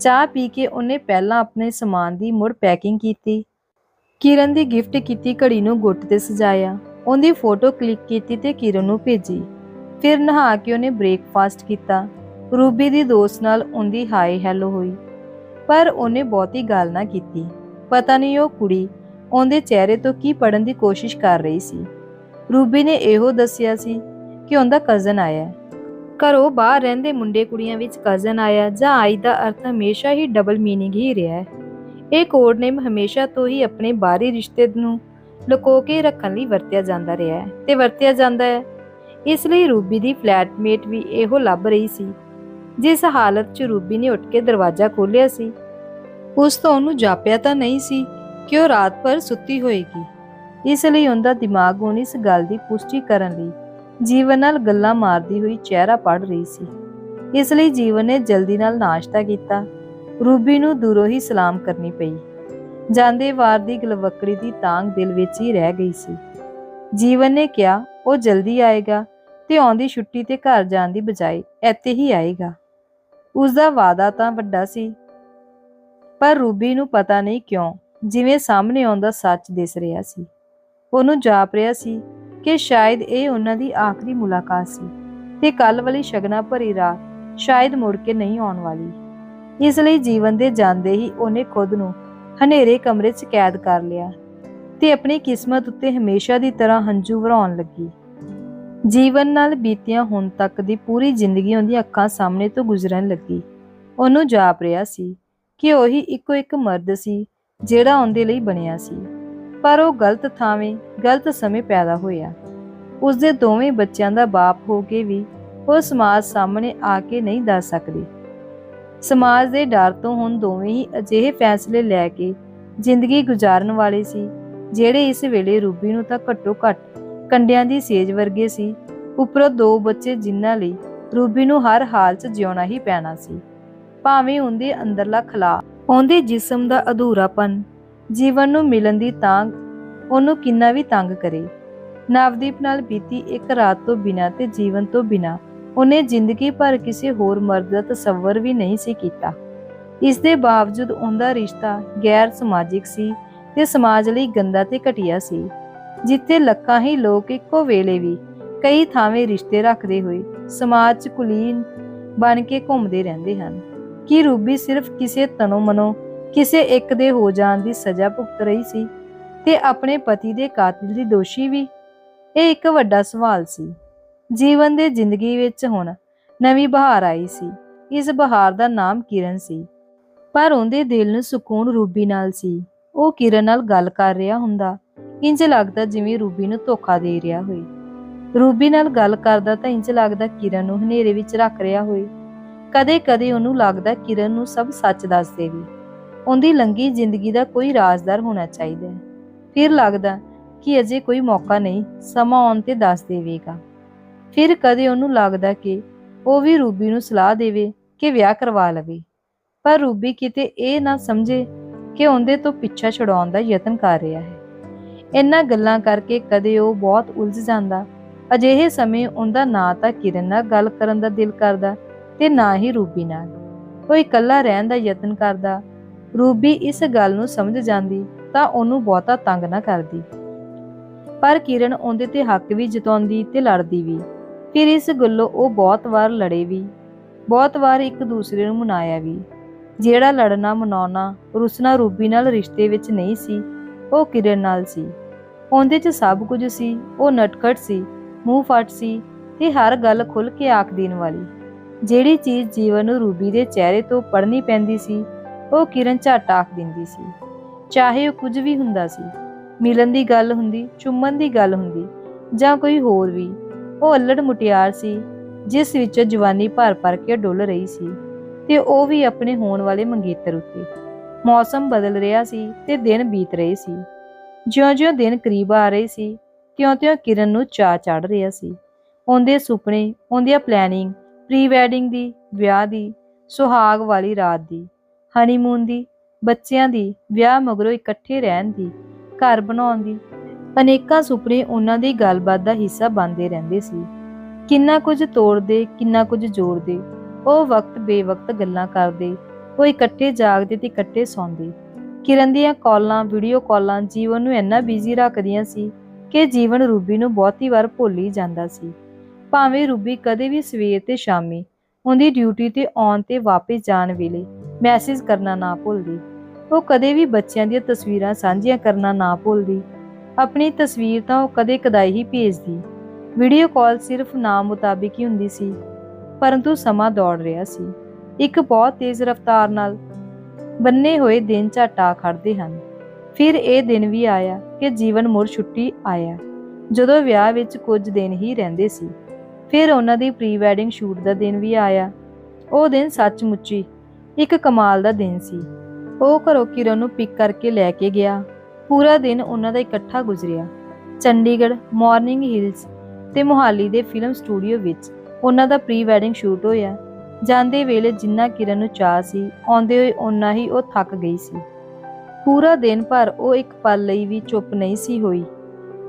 ਚਾਹ ਪੀ ਕੇ ਉਹਨੇ ਪਹਿਲਾਂ ਆਪਣੇ ਸਮਾਨ ਦੀ ਮੁੜ ਪੈਕਿੰਗ ਕੀਤੀ। ਕਿਰਨ ਦੀ ਗਿਫਟ ਕੀਤੀ ਘੜੀ ਨੂੰ ਗੁੱਟ ਤੇ ਸਜਾਇਆ। ਉਹਦੀ ਫੋਟੋ ਕਲਿੱਕ ਕੀਤੀ ਤੇ ਕਿਰਨ ਨੂੰ ਭੇਜੀ। ਫਿਰ ਨਹਾ ਕੇ ਉਹਨੇ ਬ੍ਰੇਕਫਾਸਟ ਕੀਤਾ। ਰੂਬੀ ਦੀ ਦੋਸਤ ਨਾਲ ਉਹਦੀ ਹਾਈ ਹੈਲੋ ਹੋਈ। ਪਰ ਉਹਨੇ ਬਹੁਤੀ ਗੱਲ ਨਾ ਕੀਤੀ। ਪਤਾ ਨਹੀਂ ਉਹ ਕੁੜੀ ਉਹਦੇ ਚਿਹਰੇ ਤੋਂ ਕੀ ਪੜਨ ਦੀ ਕੋਸ਼ਿਸ਼ ਕਰ ਰਹੀ ਸੀ। ਰੂਬੀ ਨੇ ਇਹੋ ਦੱਸਿਆ ਸੀ ਕਿ ਉਹਦਾ ਕਜ਼ਨ ਆਇਆ। ਹੈ ਘਰੋਂ ਬਾਹਰ ਰਹਿੰਦੇ ਮੁੰਡੇ ਕੁੜੀਆਂ ਵਿੱਚ ਕਜ਼ਨ ਆਇਆ ਜਾਂ ਆਈ ਦਾ ਅਰਥ ਹਮੇਸ਼ਾ ਹੀ ਡਬਲ ਮੀਨਿੰਗ ਹੀ ਰਿਹਾ ਹੈ। ਇਹ ਕੋਡ ਨੇਮ ਹਮੇਸ਼ਾ ਤੋਂ ਹੀ ਆਪਣੇ ਬਾਹਰੀ ਰਿਸ਼ਤੇ ਨੂੰ ਲੁਕੋ ਕੇ ਰੱਖਣ ਲਈ ਵਰਤਿਆ ਜਾਂਦਾ ਰਿਹਾ ਹੈ ਤੇ ਵਰਤਿਆ ਜਾਂਦਾ ਹੈ। ਇਸ ਲਈ ਰੂਬੀ ਦੀ ਫਲੈਟਮੇਟ ਵੀ ਇਹੋ ਲੱਭ ਰਹੀ ਸੀ। ਜਿਸ ਹਾਲਤ 'ਚ ਰੂਬੀ ਨੇ ਉੱਠ ਕੇ ਦਰਵਾਜ਼ਾ ਖੋਲ੍ਹਿਆ ਸੀ, ਉਸ ਤੋਂ ਉਹਨੂੰ ਜਾਪਿਆ ਤਾਂ ਨਹੀਂ ਸੀ ਕਿ ਉਹ ਰਾਤ ਭਰ ਸੁੱਤੀ ਹੋਏਗੀ? ਇਸ ਲਈ ਉਹਦਾ ਦਿਮਾਗ ਹੁਣ ਇਸ ਗੱਲ ਦੀ ਪੁਸ਼ਟੀ ਕਰਨ ਲਈ ਜੀਵਨ ਨਾਲ ਗੱਲਾਂ ਮਾਰਦੀ ਹੋਈ ਚਿਹਰਾ ਪੜ ਰਹੀ ਸੀ। ਇਸ ਲਈ ਜੀਵਨ ਨੇ ਜਲਦੀ ਨਾਲ ਨਾਸ਼ਤਾ ਕੀਤਾ। ਰੂਬੀ ਨੂੰ ਦੂਰੋਂ ਹੀ ਸਲਾਮ ਕਰਨੀ ਪਈ। ਜਾਂਦੇ ਵਾਰ ਦੀ ਗਲਵਕੜੀ ਦੀ ਤਾਂਗ ਦਿਲ ਵਿੱਚ ਹੀ ਰਹਿ ਗਈ ਸੀ। ਜੀਵਨ ਨੇ ਕਿਹਾ, ਉਹ ਜਲਦੀ ਆਏਗਾ ਤੇ ਆਉਂਦੀ ਛੁੱਟੀ ਤੇ ਘਰ ਜਾਣ ਦੀ ਬਜਾਏ ਇੱਥੇ ਹੀ ਆਏਗਾ। ਉਸ ਦਾ ਵਾਅਦਾ ਤਾਂ ਵੱਡਾ ਸੀ, ਪਰ ਰੂਬੀ ਨੂੰ ਪਤਾ ਨਹੀਂ ਕਿਉਂ ਜਿਵੇਂ ਸਾਹਮਣੇ ਆਉਂਦਾ ਸੱਚ ਦਿਸ ਰਿਹਾ ਸੀ। ਉਹਨੂੰ ਜਾਪ ਰਿਹਾ ਸੀ ਕਿ ਸ਼ਾਇਦ ਇਹ ਉਹਨਾਂ ਦੀ ਆਖਰੀ ਮੁਲਾਕਾਤ ਸੀ ਤੇ ਕੱਲ ਵਾਲੀ ਸ਼ਗਨਾ ਭਰੀ ਰਾਤ ਸ਼ਾਇਦ ਮੁੜ ਕੇ ਨਹੀਂ ਆਉਣ ਵਾਲੀ। ਇਸ ਲਈ ਜੀਵਨ ਦੇ ਜਾਂਦੇ ਹੀ ਉਹਨੇ ਖੁਦ ਨੂੰ ਹਨੇਰੇ ਕਮਰੇ 'ਚ ਕੈਦ ਕਰ ਲਿਆ ਤੇ ਆਪਣੀ ਕਿਸਮਤ ਉੱਤੇ ਹਮੇਸ਼ਾ ਦੀ ਤਰ੍ਹਾਂ ਹੰਝੂ ਵਰਾਉਣ ਲੱਗੀ। ਜੀਵਨ ਨਾਲ ਬੀਤੀਆਂ ਹੁਣ ਤੱਕ ਦੀ ਪੂਰੀ ਜ਼ਿੰਦਗੀ ਉਹਦੀਆਂ ਅੱਖਾਂ ਸਾਹਮਣੇ ਤੋਂ ਗੁਜ਼ਰਨ ਲੱਗੀ। ਉਹਨੂੰ ਜਾਪ ਰਿਹਾ ਸੀ ਕਿ ਉਹੀ ਇੱਕੋ ਇੱਕ ਮਰਦ ਸੀ ਜਿਹੜਾ ਉਹਦੇ ਲਈ ਬਣਿਆ ਸੀ। ਪਰ ਉਹ ਗਲਤ ਥਾਵੇਂ, ਗਲਤ ਸਮੇਂ ਪੈਦਾ ਹੋਇਆ। ਉਸਦੇ ਦੋਵੇਂ ਬੱਚਿਆਂ ਦਾ ਬਾਪ ਹੋ ਕੇ ਵੀ ਉਹ ਸਮਾਜ ਸਾਹਮਣੇ ਆ ਕੇ ਨਹੀਂ ਦੱਸ ਸਕਦੀ। ਸਮਾਜ ਦੇ ਡਰ ਤੋਂ ਹੁਣ ਦੋਵੇਂ ਹੀ ਅਜਿਹੇ ਫੈਸਲੇ ਲੈ ਕੇ ਜ਼ਿੰਦਗੀ ਗੁਜ਼ਾਰਨ ਵਾਲੇ ਸੀ, ਜਿਹੜੇ ਇਸ ਵੇਲੇ ਰੂਬੀ ਨੂੰ ਤਾਂ ਘੱਟੋ ਘੱਟ ਕੰਡਿਆਂ ਦੀ ਸੇਜ ਵਰਗੇ ਸੀ। ਉੱਪਰੋਂ ਦੋ ਬੱਚੇ ਜਿਨ੍ਹਾਂ ਲਈ ਰੂਬੀ ਨੂੰ ਹਰ ਹਾਲ 'ਚ ਜਿਉਣਾ ਹੀ ਪੈਣਾ ਸੀ। ਭਾਵੇਂ ਉਹਦੇ ਅੰਦਰਲਾ ਖਲਾ ਉਹਦੇ ਜਿਸਮ ਦਾ ਅਧੂਰਾਪਨ, ਜੀਵਨ ਨੂੰ ਮਿਲਣ ਦੀ ਤਾਂਗ ਉਹਨੂੰ ਕਿੰਨਾ ਵੀ ਤੰਗ ਕਰੇ। ਨਵਦੀਪ ਨਾਲ ਬੀਤੀ ਇੱਕ ਰਾਤ ਤੋਂ ਬਿਨਾ ਤੇ ਜੀਵਨ ਤੋਂ ਬਿਨਾ, ਉਹਨੇ ਜ਼ਿੰਦਗੀ ਭਰ ਕਿਸੇ ਹੋਰ ਮਰਦ ਦਾ ਤਸੱਵਰ ਵੀ ਨਹੀਂ ਸੀ ਕੀਤਾ। ਇਸ ਦੇ ਬਾਵਜੂਦ ਉਹਦਾ ਰਿਸ਼ਤਾ ਗੈਰ ਸਮਾਜਿਕ ਸੀ ਤੇ ਸਮਾਜ ਲਈ ਗੰਦਾ ਤੇ ਘਟੀਆ ਸੀ, ਜਿੱਥੇ ਲੱਖਾਂ ਹੀ ਲੋਕ ਇੱਕੋ ਵੇਲੇ ਵੀ ਕਈ ਥਾਵੇਂ ਰਿਸ਼ਤੇ ਰੱਖਦੇ ਹੋਏ ਸਮਾਜ 'ਚ ਕੁਲੀਨ ਬਣ ਕੇ ਘੁੰਮਦੇ ਰਹਿੰਦੇ ਹਨ। ਕਿ ਰੂਬੀ ਸਿਰਫ ਕਿਸੇ ਤਨੋਂ ਮਨੋਂ, ਕਿਸੇ ਇੱਕ ਦੇ ਹੋ ਜਾਣ ਦੀ ਸਜ਼ਾ ਭੁਗਤ ਰਹੀ ਸੀ? ਤੇ ਆਪਣੇ ਪਤੀ ਦੇ ਕਾਤਲ ਦੀ ਦੋਸ਼ੀ ਵੀ? ਇਹ ਇੱਕ ਵੱਡਾ ਸਵਾਲ ਸੀ। ਜੀਵਨ ਦੇ ਜ਼ਿੰਦਗੀ ਵਿੱਚ ਹੁਣ ਨਵੀਂ ਬਹਾਰ ਆਈ ਸੀ। ਇਸ ਬਹਾਰ ਦਾ ਨਾਮ ਕਿਰਨ ਸੀ। ਪਰ ਉਹਦੇ ਦਿਲ ਨੂੰ ਸਕੂਨ ਰੂਬੀ ਨਾਲ ਸੀ। ਉਹ ਕਿਰਨ ਨਾਲ ਗੱਲ ਕਰ ਰਿਹਾ ਹੁੰਦਾ। ਇੰਜ ਲੱਗਦਾ ਜਿਵੇਂ ਰੂਬੀ ਨੂੰ ਧੋਖਾ ਦੇ ਰਿਹਾ ਹੋਵੇ। ਰੂਬੀ ਨਾਲ ਗੱਲ ਕਰਦਾ ਤਾਂ ਇੰਜ ਲੱਗਦਾ ਕਿਰਨ ਨੂੰ ਹਨੇਰੇ ਵਿੱਚ ਰੱਖ ਰਿਹਾ ਹੋਵੇ। ਕਦੇ-ਕਦੇ ਉਹਨੂੰ ਲੱਗਦਾ ਕਿਰਨ ਨੂੰ ਸਭ ਸੱਚ ਦੱਸ ਦੇਵੇ। ਉਹਦੀ ਲੰਗੀ ਜ਼ਿੰਦਗੀ ਦਾ ਕੋਈ ਰਾਜ਼ਦਾਰ ਹੋਣਾ ਚਾਹੀਦਾ ਹੈ। ਫਿਰ ਲੱਗਦਾ ਕਿ ਅਜੇ ਕੋਈ ਮੌਕਾ ਨਹੀਂ, ਸਮਾਂ ਆਉਣ ਤੇ ਦੱਸ ਦੇਵੇਗਾ। ਫਿਰ ਕਦੇ ਉਹਨੂੰ ਲੱਗਦਾ ਕਿ ਉਹ ਵੀ ਰੂਬੀ ਨੂੰ ਸਲਾਹ ਦੇਵੇ ਕਿ ਵਿਆਹ ਕਰਵਾ ਲਵੇ। ਪਰ ਰੂਬੀ ਕਿਤੇ ਇਹ ਨਾ ਸਮਝੇ ਕਿ ਉਹਦੇ ਤੋਂ ਪਿੱਛਾ ਛੁਡਾਉਣ ਦਾ ਯਤਨ ਕਰ ਰਿਹਾ ਹੈ। ਇੰਨਾ ਗੱਲਾਂ ਕਰਕੇ ਕਦੇ ਉਹ ਬਹੁਤ ਉਲਝ ਜਾਂਦਾ। ਅਜਿਹੇ ਸਮੇਂ ਉਹਦਾ ਨਾ ਤਾਂ ਕਿਰਨ ਨਾਲ ਗੱਲ ਕਰਨ ਦਾ ਦਿਲ ਕਰਦਾ ਤੇ ਨਾ ਹੀ ਰੂਬੀ ਨਾਲ। ਉਹ ਇਕੱਲਾ ਰਹਿਣ ਦਾ ਯਤਨ ਕਰਦਾ। ਰੂਬੀ ਇਸ ਗੱਲ ਨੂੰ ਸਮਝ ਜਾਂਦੀ ਤਾਂ ਉਹਨੂੰ ਬਹੁਤਾ ਤੰਗ ਨਾ ਕਰਦੀ। ਪਰ ਕਿਰਨ ਉਹਦੇ ਤੇ ਹੱਕ ਵੀ ਜਤਾਉਂਦੀ ਤੇ ਲੜਦੀ ਵੀ। ਫਿਰ ਇਸ ਗੱਲੋਂ ਉਹ ਬਹੁਤ ਵਾਰ ਲੜੇ ਵੀ। ਬਹੁਤ ਵਾਰ ਇੱਕ ਦੂਸਰੇ ਨੂੰ ਮਨਾਇਆ ਵੀ। ਜਿਹੜਾ ਲੜਨਾ, ਮਨਾਉਣਾ ਰੁਸਨਾ ਰੂਬੀ ਨਾਲ ਰਿਸ਼ਤੇ ਵਿੱਚ ਨਹੀਂ ਸੀ, ਉਹ ਕਿਰਨ ਨਾਲ ਸੀ। ਉਹਦੇ 'ਚ ਸਭ ਕੁਝ ਸੀ, ਉਹ ਨਟਕਟ ਸੀ, ਮੂੰਹ ਫਟ ਸੀ ਤੇ ਹਰ ਗੱਲ ਖੁੱਲ ਕੇ ਆਖ ਦੇਣ ਵਾਲੀ। ਜਿਹੜੀ ਚੀਜ਼ ਜੀਵਨ ਨੂੰ ਰੂਬੀ ਦੇ ਚਿਹਰੇ ਤੋਂ ਪੜਨੀ ਪੈਂਦੀ ਸੀ, ਉਹ ਕਿਰਨ ਝੱਟ ਆਖ ਦਿੰਦੀ ਸੀ। ਚਾਹੇ ਉਹ ਕੁਝ ਵੀ ਹੁੰਦਾ ਸੀ, ਮਿਲਣ ਦੀ ਗੱਲ ਹੁੰਦੀ, ਚੁੰਮਣ ਦੀ ਗੱਲ ਹੁੰਦੀ, ਜਾਂ ਕੋਈ ਹੋਰ ਵੀ, ਉਹ ਅਲੜ ਮੁਟਿਆਰ ਸੀ, ਜਿਸ ਵਿੱਚ ਜਵਾਨੀ ਭਰ ਭਰ ਕੇ ਡੁੱਲ ਰਹੀ ਸੀ, ਤੇ ਉਹ ਵੀ ਆਪਣੇ ਹੋਣ ਵਾਲੇ ਮੰਗੇਤਰ ਉੱਤੇ। ਮੌਸਮ ਬਦਲ ਰਿਹਾ ਸੀ ਤੇ ਦਿਨ ਬੀਤ ਰਹੇ ਸੀ। ਜਿਉਂ-ਜਿਉਂ ਦਿਨ ਕਰੀਬ ਆ ਰਹੇ ਸੀ, ਤਿਉਂ-ਤਿਉਂ ਕਿਰਨ ਨੂੰ ਚਾਹ ਚੜ ਰਿਹਾ ਸੀ। ਉਹਦੇ ਸੁਪਨੇ, ਉਹਦੀਆਂ ਪਲੈਨਿੰਗ ਪ੍ਰੀ ਵੈਡਿੰਗ ਦੀ, ਵਿਆਹ ਦੀ, ਸੁਹਾਗ ਵਾਲੀ ਰਾਤ ਦੀ, ਹਨੀਮੂਨ ਦੀ, ਬੱਚਿਆਂ ਦੀ, ਵਿਆਹ ਮਗਰੋਂ ਇਕੱਠੇ ਰਹਿਣ ਦੀ, ਘਰ ਬਣਾਉਣ ਦੀ, ਅਨੇਕਾਂ ਸੁਪਨੇ ਉਹਨਾਂ ਦੀ ਗੱਲਬਾਤ ਦਾ ਹਿੱਸਾ ਬਣਦੇ ਰਹਿੰਦੇ ਸੀ। ਕਿੰਨਾ ਕੁਝ ਤੋੜਦੇ, ਕਿੰਨਾ ਕੁਝ ਜੋੜਦੇ, ਉਹ ਵਕਤ ਬੇਵਕਤ ਗੱਲਾਂ ਕਰਦੇ, ਉਹ ਇਕੱਠੇ ਜਾਗਦੇ ਤੇ ਇਕੱਠੇ ਸੌਂਦੇ। ਕਿਰਨ ਦੀਆਂ ਕਾਲਾਂ, ਵੀਡੀਓ ਕਾਲਾਂ ਜੀਵਨ ਨੂੰ ਇੰਨਾ ਬਿਜ਼ੀ ਰੱਖਦੀਆਂ ਸੀ ਕਿ ਜੀਵਨ ਰੂਬੀ ਨੂੰ ਬਹੁਤੀ ਵਾਰ ਭੁੱਲ ਹੀ ਜਾਂਦਾ ਸੀ। ਭਾਵੇਂ ਰੂਬੀ ਕਦੇ ਵੀ ਸਵੇਰ ਤੇ ਸ਼ਾਮੀ ਉਹਦੀ ਡਿਊਟੀ ਤੇ ਆਉਣ ਤੇ ਵਾਪਸ ਜਾਣ ਵੇਲੇ ਮੈਸੇਜ ਕਰਨਾ ਨਾ ਭੁੱਲਦੀ। ਉਹ ਕਦੇ ਵੀ ਬੱਚਿਆਂ ਦੀਆਂ ਤਸਵੀਰਾਂ ਸਾਂਝੀਆਂ ਕਰਨਾ ਨਾ ਭੁੱਲਦੀ। ਆਪਣੀ ਤਸਵੀਰ ਤਾਂ ਉਹ ਕਦੇ ਕਦਾਈ ਹੀ ਭੇਜਦੀ। ਵੀਡੀਓ ਕਾਲ ਸਿਰਫ ਨਾਮ ਮੁਤਾਬਿਕ ਹੀ ਹੁੰਦੀ ਸੀ, ਪਰੰਤੂ ਸਮਾਂ ਦੌੜ ਰਿਹਾ ਸੀ। ਇੱਕ ਬਹੁਤ ਤੇਜ਼ ਰਫ਼ਤਾਰ ਨਾਲ ਬੰਨੇ ਹੋਏ ਦਿਨ ਝਾਟਾ ਖੜਦੇ ਹਨ। ਫਿਰ ਇਹ ਦਿਨ ਵੀ ਆਇਆ ਕਿ ਜੀਵਨ ਮੁੜ ਛੁੱਟੀ ਆਇਆ, ਜਦੋਂ ਵਿਆਹ ਵਿੱਚ ਕੁਝ ਦਿਨ ਹੀ ਰਹਿੰਦੇ ਸੀ। ਫਿਰ ਉਹਨਾਂ ਦੀ ਪ੍ਰੀ ਵੈਡਿੰਗ ਸ਼ੂਟ ਦਾ ਦਿਨ ਵੀ ਆਇਆ। ਉਹ ਦਿਨ ਸੱਚਮੁੱਚੀ ਇੱਕ ਕਮਾਲ ਦਾ ਦਿਨ ਸੀ। ਉਹ ਘਰੋਂ ਕਿਰਨ ਨੂੰ ਪਿਕ ਕਰਕੇ ਲੈ ਕੇ ਗਿਆ। ਪੂਰਾ ਦਿਨ ਉਹਨਾਂ ਦਾ ਇਕੱਠਾ ਗੁਜ਼ਰਿਆ। ਚੰਡੀਗੜ੍ਹ ਮਾਰਨਿੰਗ ਹਿਲਸ ਤੇ ਮੁਹਾਲੀ ਦੇ ਫਿਲਮ ਸਟੂਡੀਓ ਵਿੱਚ ਉਹਨਾਂ ਦਾ ਪ੍ਰੀ ਵੈਡਿੰਗ ਸ਼ੂਟ ਹੋਇਆ। ਜਾਂਦੇ ਵੇਲੇ ਜਿੰਨਾ ਕਿਰਨ ਨੂੰ ਚਾਹ ਸੀ, ਆਉਂਦੇ ਹੋਏ ਓਨਾ ਹੀ ਉਹ ਥੱਕ ਗਈ ਸੀ। ਪੂਰਾ ਦਿਨ ਭਰ ਉਹ ਇੱਕ ਪਲ ਲਈ ਵੀ ਚੁੱਪ ਨਹੀਂ ਸੀ ਹੋਈ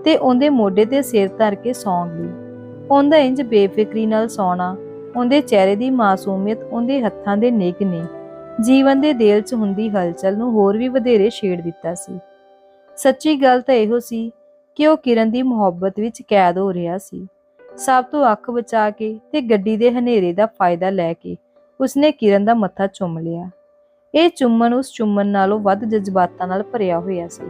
ਤੇ ਉਹਦੇ ਮੋਢੇ ਤੇ ਸਿਰ ਧਰ ਕੇ ਸੌਂ ਗਈ। ਉਹਦਾ ਇੰਜ ਬੇਫਿਕਰੀ ਨਾਲ ਸੌਣਾ, ਉਹਦੇ ਚਿਹਰੇ ਦੀ ਮਾਸੂਮੀਅਤ ਉਹਦੇ ਹੱਥਾਂ ਦੇ ਨਿੱਘ ਨੇ ਜੀਵਨ ਦੇ ਦਿਲ 'ਚ ਹੁੰਦੀ ਹਲਚਲ ਨੂੰ ਹੋਰ ਵੀ ਵਧੇਰੇ ਛੇੜ ਦਿੱਤਾ ਸੀ। ਸੱਚੀ ਗੱਲ ਤਾਂ ਇਹੋ ਸੀ ਕਿ ਉਹ ਕਿਰਨ ਦੀ ਮੁਹੱਬਤ ਵਿੱਚ ਕੈਦ ਹੋ ਰਿਹਾ ਸੀ। ਸਭ ਤੋਂ ਅੱਖ ਬਚਾ ਕੇ ਤੇ ਗੱਡੀ ਦੇ ਹਨੇਰੇ ਦਾ ਫਾਇਦਾ ਲੈ ਕੇ ਉਸਨੇ ਕਿਰਨ ਦਾ ਮੱਥਾ ਚੁੰਮ ਲਿਆ। ਇਹ ਚੁੰਮਣ ਉਸ ਚੁੰਮਣ ਨਾਲੋਂ ਵੱਧ ਜਜ਼ਬਾਤਾਂ ਨਾਲ ਭਰਿਆ ਹੋਇਆ ਸੀ।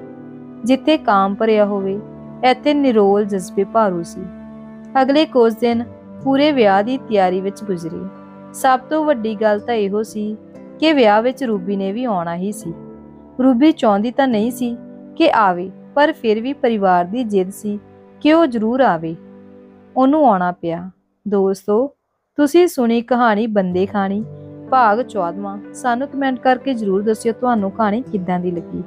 ਜਿੱਥੇ ਕਾਮ ਭਰਿਆ ਹੋਵੇ, ਇੱਥੇ ਨਿਰੋਲ ਜਜ਼ਬੇ ਭਾਰੂ ਸੀ। ਅਗਲੇ ਕੁਝ ਦਿਨ ਪੂਰੇ ਵਿਆਹ ਦੀ ਤਿਆਰੀ ਵਿੱਚ ਗੁਜ਼ਰੀ। ਸਭ ਤੋਂ ਵੱਡੀ ਗੱਲ ਤਾਂ ਇਹੋ ਸੀ ਕਿ ਵਿਆਹ ਵਿੱਚ ਰੂਬੀ ਨੇ ਵੀ ਆਉਣਾ ਹੀ ਸੀ। ਰੂਬੀ ਚਾਹੁੰਦੀ ਤਾਂ ਨਹੀਂ ਸੀ ਕਿ ਆਵੇ, ਪਰ ਫਿਰ ਵੀ ਪਰਿਵਾਰ ਦੀ ਜਿੱਦ ਸੀ ਕਿ ਉਹ ਜ਼ਰੂਰ ਆਵੇ। ਉਹਨੂੰ ਆਉਣਾ ਪਿਆ। ਦੋਸਤੋ, ਤੁਸੀਂ ਸੁਣੀ ਕਹਾਣੀ ਬੰਦੇ ਖਾਣੀ, ਭਾਗ 14ਵਾਂ ਸਾਨੂੰ ਕਮੈਂਟ ਕਰਕੇ ਜਰੂਰ ਦੱਸਿਓ ਤੁਹਾਨੂੰ ਕਹਾਣੀ ਕਿੱਦਾਂ ਦੀ ਲੱਗੀ।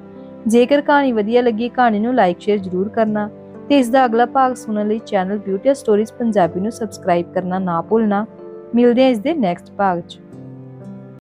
ਜੇਕਰ ਕਹਾਣੀ ਵਧੀਆ ਲੱਗੀ, ਕਹਾਣੀ ਨੂੰ ਲਾਈਕ, ਸ਼ੇਅਰ ਜਰੂਰ ਕਰਨਾ। ਤੇ ਇਸ ਦਾ ਅਗਲਾ ਭਾਗ ਸੁਣਨ ਲਈ ਚੈਨਲ ਬਿਊਟੀ ਸਟੋਰੀਜ਼ ਪੰਜਾਬੀ ਨੂੰ ਸਬਸਕ੍ਰਾਈਬ ਕਰਨਾ ਨਾ ਭੁੱਲਣਾ। ਮਿਲਦੇ ਹਾਂ ਇਸ ਦੇ ਨੈਕਸਟ ਭਾਗ 'ਚ।